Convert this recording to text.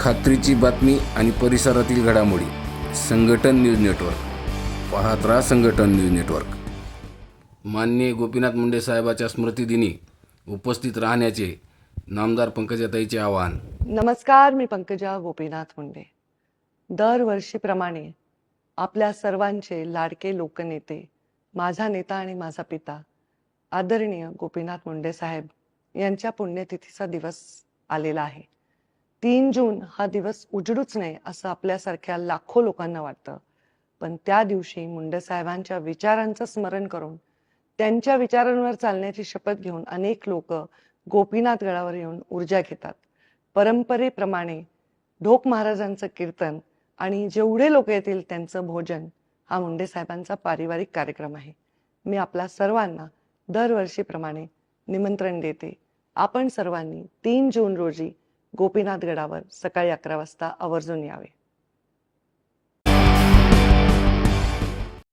खात्रीची बातमी आणि परिसरातील घडामोडी. संघटन न्यूज नेटवर्क. पाहत राहा संघटन न्यूज नेटवर्क. माननीय गोपीनाथ मुंडे साहेबाच्या स्मृतिदिनी उपस्थित राहण्याचे नामदार पंकजाताईचे आवाहन. नमस्कार मी पंकजा गोपीनाथ मुंडे. दरवर्षीप्रमाणे आपल्या सर्वांचे लाडके लोकनेते माझा नेता आणि माझा पिता आदरणीय गोपीनाथ मुंडे साहेब यांच्या पुण्यतिथीचा दिवस आलेला आहे. तीन जून हा दिवस उजडूच नये असं आपल्यासारख्या लाखो लोकांना वाटतं. पण त्या दिवशी मुंडे साहेबांच्या विचारांचं स्मरण करून त्यांच्या विचारांवर चालण्याची शपथ घेऊन अनेक लोक गोपीनाथ गडावर येऊन ऊर्जा घेतात. परंपरेप्रमाणे ढोक महाराजांचं कीर्तन आणि जेवढे लोक येतील त्यांचं भोजन हा मुंडे साहेबांचा पारिवारिक कार्यक्रम आहे. मी आपल्या सर्वांना दरवर्षीप्रमाणे निमंत्रण देते. आपण सर्वांनी तीन जून रोजी गोपीनाथ गडावर सकाळी अकरा वाजता आवर्जून यावे.